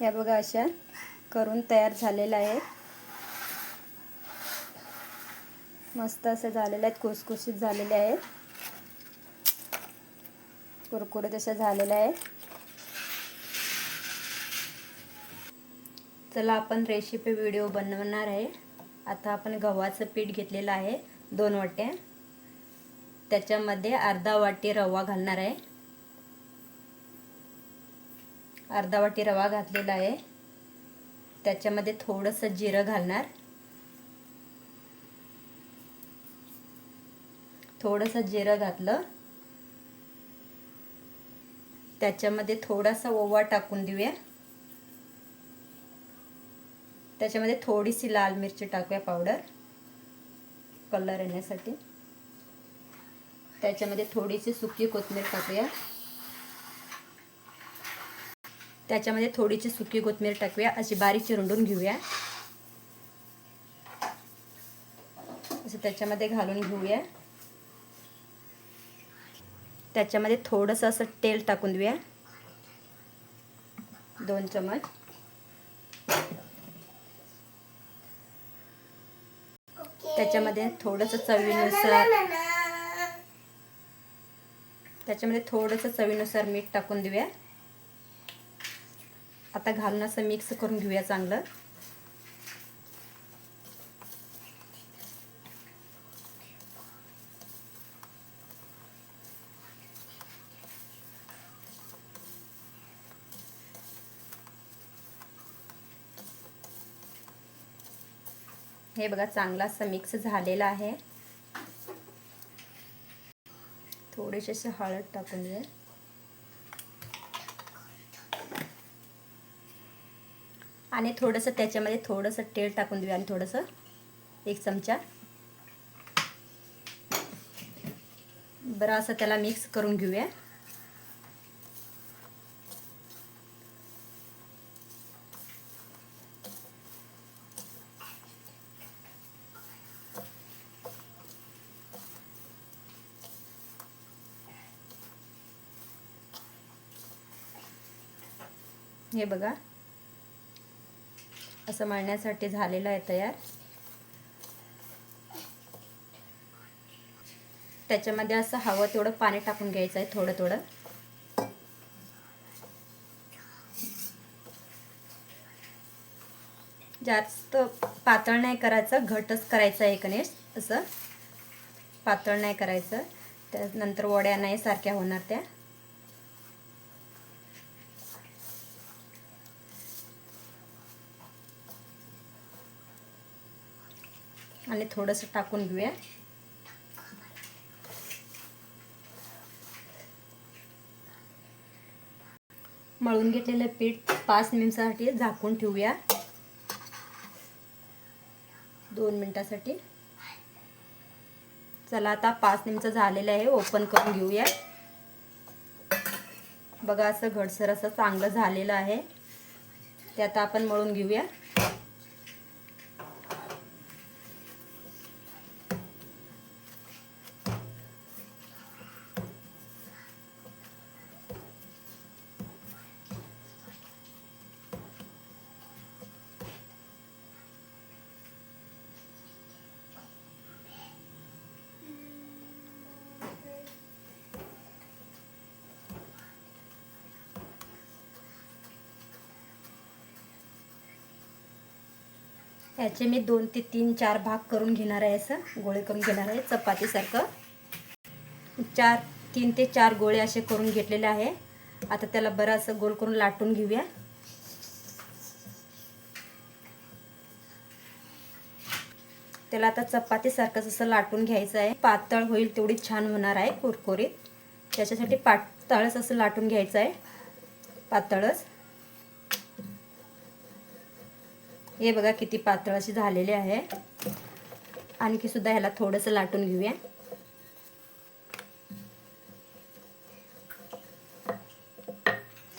ह्या बघा अशा करून तयार झालेल्या आहेत. मस्त असे झालेले आहेत कुसकुशीत झालेले आहेत. कुरकुरीत अशा झालेल्या आहेत. चला आपण रेसिपी व्हिडिओ बनवणार आहे. आता आपण गव्हाचं पीठ घेतलेलं आहे दोन वाट्या. त्याच्यामध्ये अर्धा वाटी रवा घालणार आहे. अर्धा वाटी रवा घातलेला आहे. त्याच्यामध्ये थोडंसं जिरं घालणार. थोडंसं जिरं घातलं. त्याच्यामध्ये थोडासा ओवा टाकून देऊया. त्याच्यामध्ये थोडीशी लाल मिरची टाकूया पावडर. कलर येण्यासाठी. त्याच्यामध्ये थोडीशी सुकी कोथिंबीर टाकूया. त्याच्यामध्ये थोडीशी सुकी कोथमीर टाकूया अशी बारीक चिरंडून घेऊया. असं त्याच्यामध्ये घालून घेऊया. त्याच्यामध्ये थोडंसं असं तेल टाकून देऊया. दोन चमच त्याच्यामध्ये थोडंसं चवीनुसार त्याच्यामध्ये थोडंसं चवीनुसार मीठ टाकून देऊया. आता घालून असं मिक्स करून घेऊया चांगलं. हे बघा चांगला असं मिक्स झालेला आहे. थोडेसे असे हळद टाकून घ्या आणि थोडंसं त्याच्यामध्ये थोडंसं तेल टाकून देऊया आणि थोडंसं एक चमचा. बरं असं त्याला मिक्स करून घेऊया. हे बघा. असं मळण्यासाठी झालेलं आहे तयार. त्याच्यामध्ये असं हवं तेवढं पाणी टाकून घ्यायचं आहे थोडं थोडं. जास्त पातळ नाही करायचं घटच करायचं आहे कणेश असं. पातळ नाही करायचं. त्यानंतर वड्या नाही सारख्या होणार त्या. आणि थोडंसं टाकून घेऊया. मळून घेतलेलं पीठ पाच मिनिटासाठी झाकून ठेवूया. दोन मिनिटासाठी. चला आता पाच मिनिटं झालेलं आहे ओपन करून घेऊया. बघा असं घडसर असं चांगलं झालेलं आहे. ते आता आपण मळून घेऊया. याचे मी दोन ते तीन चार भाग करून घेणार आहे असं. गोळे करून घेणार आहे. चपातीसारखं. चार तीन ते चार गोळे असे करून घेतलेले आहे. आता त्याला बरं असं गोल करून लाटून घेऊया. त्याला आता चपातीसारखंच असं लाटून घ्यायचं आहे. पातळ होईल तेवढी छान होणार आहे कुरकुरीत. त्याच्यासाठी पातळच असं लाटून घ्यायचं आहे. पातळच. हे बघा किती पातळ अशी झालेले आहे. आणखी सुद्धा ह्याला थोडंसं लाटून घेऊया.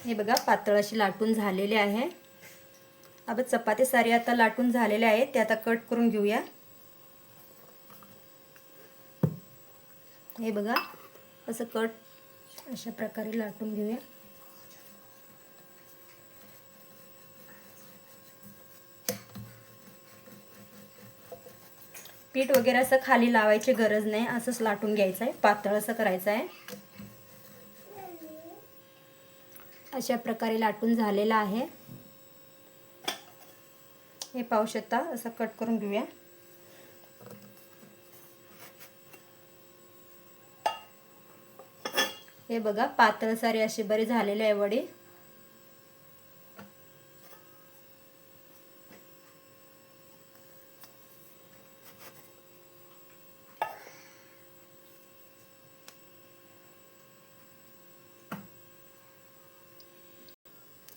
हे बघा पातळ अशी लाटून झालेले आहे. आता चपाती सारी आता लाटून झालेले आहे. ते आता कट करून घेऊया. हे बघा असं कट अशा प्रकारे लाटून घेऊया. पीठ वगैरे असं खाली लावायची गरज नाही. असंच लाटून घ्यायचं आहे पातळ असं करायचं आहे अशा प्रकारे लाटून झालेलं आहे. हे पाहू शकता. असं कट करून घेऊया. हे बघा पातळ सारे असे बरे झालेले आहे वडील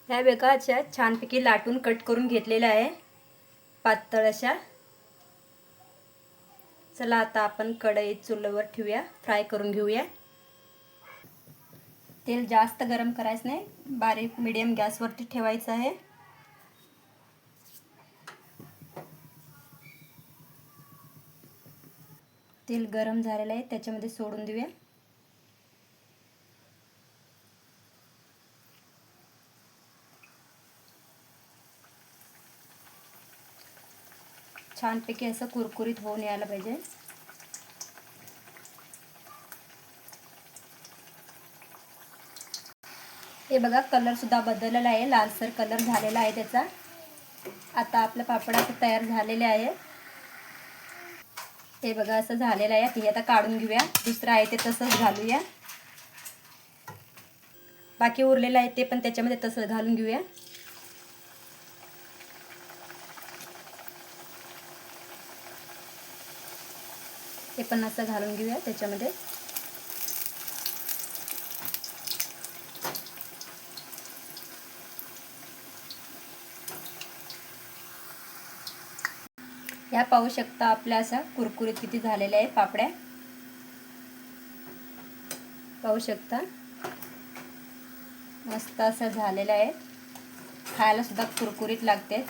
ह्या बेका अशा छानपैकी लाटून कट करून घेतलेल्या आहे. पातळ अशा चला आता आपण कढईत चुलीवर ठेवूया. फ्राय करून घेऊया. तेल जास्त गरम करायचं नाही. बारीक मिडियम गॅसवरती ठेवायचं आहे. तेल गरम झालेलं आहे. त्याच्यामध्ये सोडून देऊया. छानपैकी असं कुरकुरीत होऊन यायला पाहिजे. हे बघा कलरसुद्धा बदललेला आहे. लालसर कलर झालेला आहे त्याचा. आता आपलं पापड असं तयार झालेले आहे. हे बघा असं झालेलं आहे. ते आता काढून घेऊया. दुसरं आहे ते तसंच घालूया. बाकी उरलेलं आहे ते पण त्याच्यामध्ये तसंच घालून घेऊया. ते पण असं घालून घेऊया त्याच्यामध्ये. ह्या पाहू शकता आपल्या असा कुरकुरीत किती झालेल्या आहे पापड्या. पाहू शकता. मस्त असं झालेलं आहे खायला सुद्धा कुरकुरीत लागते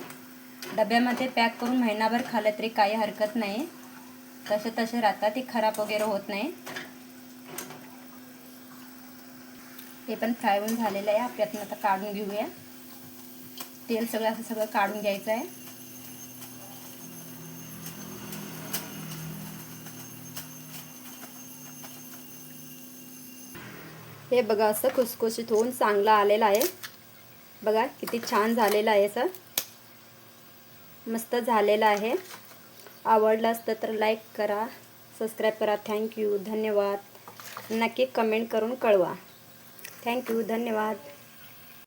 डब्यामध्ये पॅक करून महिनाभर खाल्लं तरी काही हरकत नाही. तसे तसे राहतात. ते खराब वगैरे होत नाही. हे पण फ्राय होऊन झालेलं आहे. आपल्यातनं आता काढून घेऊया. तेल सगळं असं सगळं काढून घ्यायचं आहे. हे बघा असं खुसखुशीत होऊन चांगलं आलेलं आहे. बघा किती छान झालेलं आहे असं. मस्त झालेलं आहे. आवडलं असतं तर लाईक करा सबस्क्राईब करा. थँक्यू धन्यवाद. नक्की कमेंट करून कळवा. थँक्यू धन्यवाद.